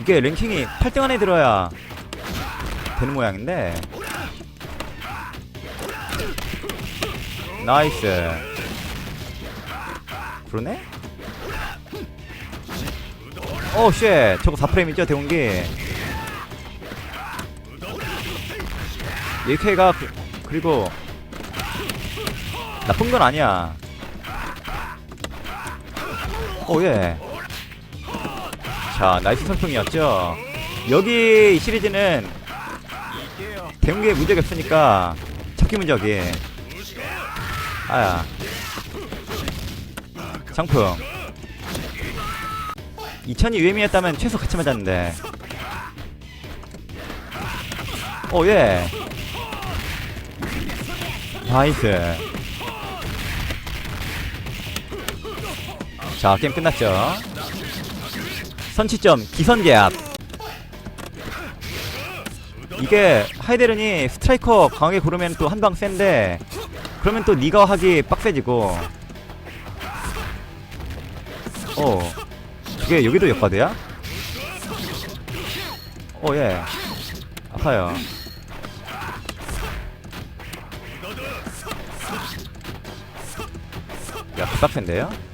이게 랭킹이 8등 안에 들어야 되는 모양인데. 나이스. 그러네? 오쉣. 저거 4프레임이죠 대공기? AK가 그, 그리고 나쁜 건 아니야. 오예 자 나이스 선풍이었죠? 여기 이 시리즈는 대문계에 문제가 없으니까 찾기 문제기. 아야. 상품 2000이 유엠이었다면 최소 같이 맞았는데. 오예. 나이스. 자 게임 끝났죠 선취점 기선제압 이게 하이데른이 스트라이커 강하게 고르면 또 한방 센데 그러면 또 니가 하기 빡세지고 어 그게 여기도 역바드야? 오예 아파요 야 개빡센데요?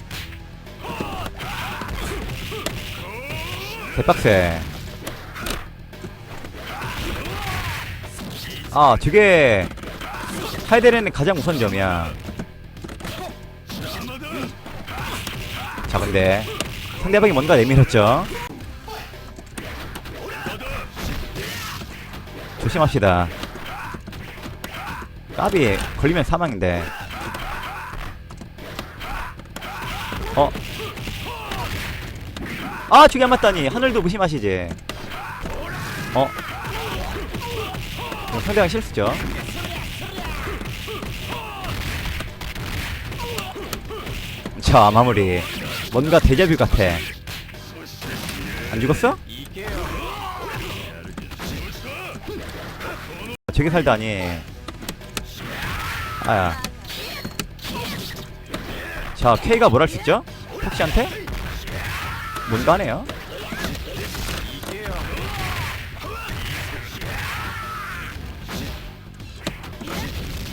개빡세. 아 저게 하이데르는 가장 우선 점이야. 자 근데 상대방이 뭔가 내밀었죠? 조심합시다. 까비 걸리면 사망인데. 어? 아 저기 안 맞다니 하늘도 무심하시지 어? 이거 상대방 실수죠 자 마무리 뭔가 데자뷰 같아 안 죽었어? 저기 살다니 아야 자 K가 뭘 할 수 있죠? 폭시한테? 뭔가 하네요.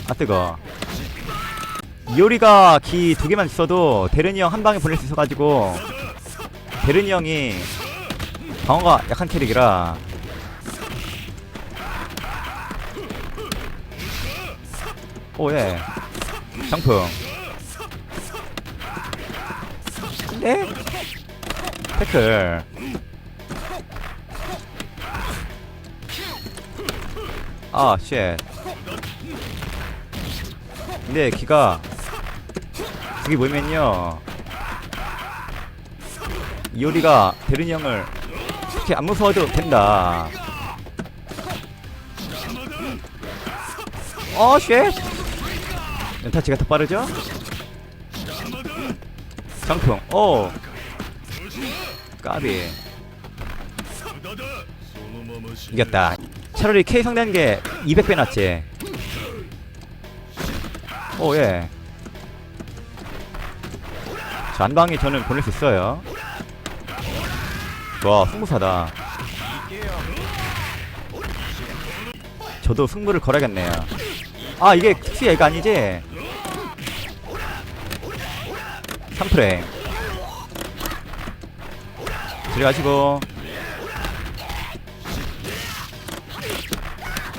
아 뜨거. 이오리가 기 두 개만 있어도 데르니 형 한 방에 보낼 수 있어가지고 데르니 형이 방어가 약한 캐릭이라. 오예. 상품. 네 태클. 아쉣. 근데 기가 그게 뭐냐면요. 이오리가 데르니 형을 그렇게 안 무서워도 된다. 어 쉣! 연타치가 더 빠르죠? 상풍. 오 까비. 이겼다. 차라리 K 상대한 게 200배 낫지. 오예. 자 안방에 저는 보낼 수 있어요. 와 승부사다. 저도 승부를 걸어야겠네요. 아 이게 특수 얘가 아니지? 3프레임 들어가시고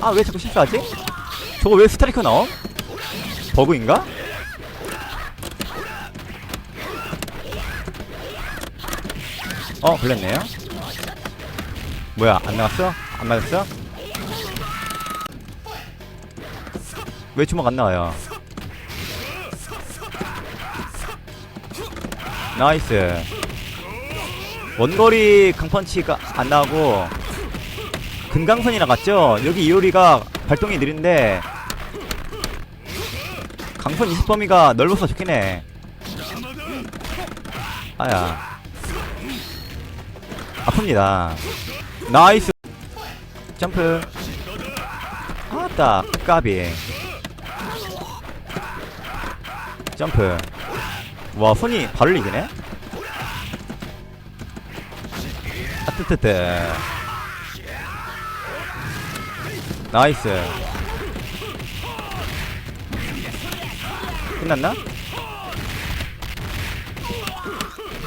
아 왜 자꾸 실수하지? 저거 왜 스트라이커 나옴? 버그인가? 어 걸렸네요 뭐야 안 나왔어? 안 맞았어? 왜 주먹 안 나와요? 나이스 원거리 강펀치가 안 나오고 금강선이 나갔죠? 여기 이오리가 발동이 느린데 강선 20 범위가 넓어서 좋긴 해. 아야. 아픕니다. 나이스. 점프. 아따 까비. 점프. 와 손이 발을 이기네 뜨뜨뜨 나이스 끝났나?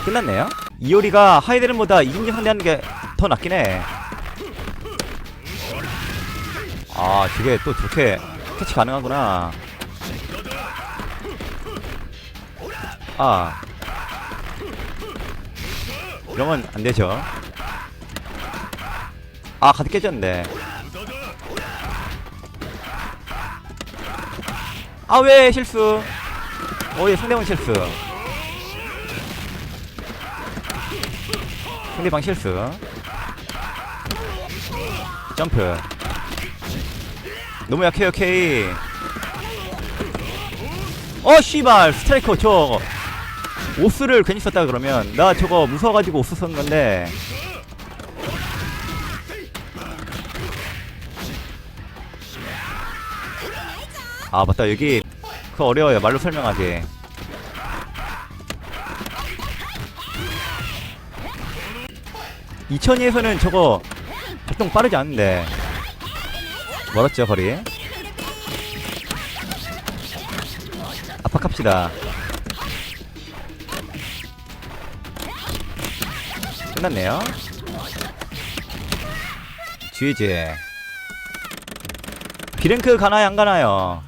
끝났네요 이효리가 하이데른보다 이중징 상대하는 게 더 낫긴 해 아, 저게 또 저렇게 캐치 가능하구나. 아. 이러면 안 되죠. 아, 가득 깨졌는데. 아, 왜 실수? 어, 예, 상대방 실수. 상대방 실수. 점프. 너무 약해요 K 어 씨발 스트라이커 저 오스를 괜히 썼다 그러면 나 저거 무서워가지고 오스 쓴 건데 아 맞다. 여기 그거 어려워요. 말로 설명하기. 이천이에서는 저거 작동 빠르지 않은데. 멀었죠 거리. 압박합시다. 끝났네요. GG 비랭크 가나요 안 가나요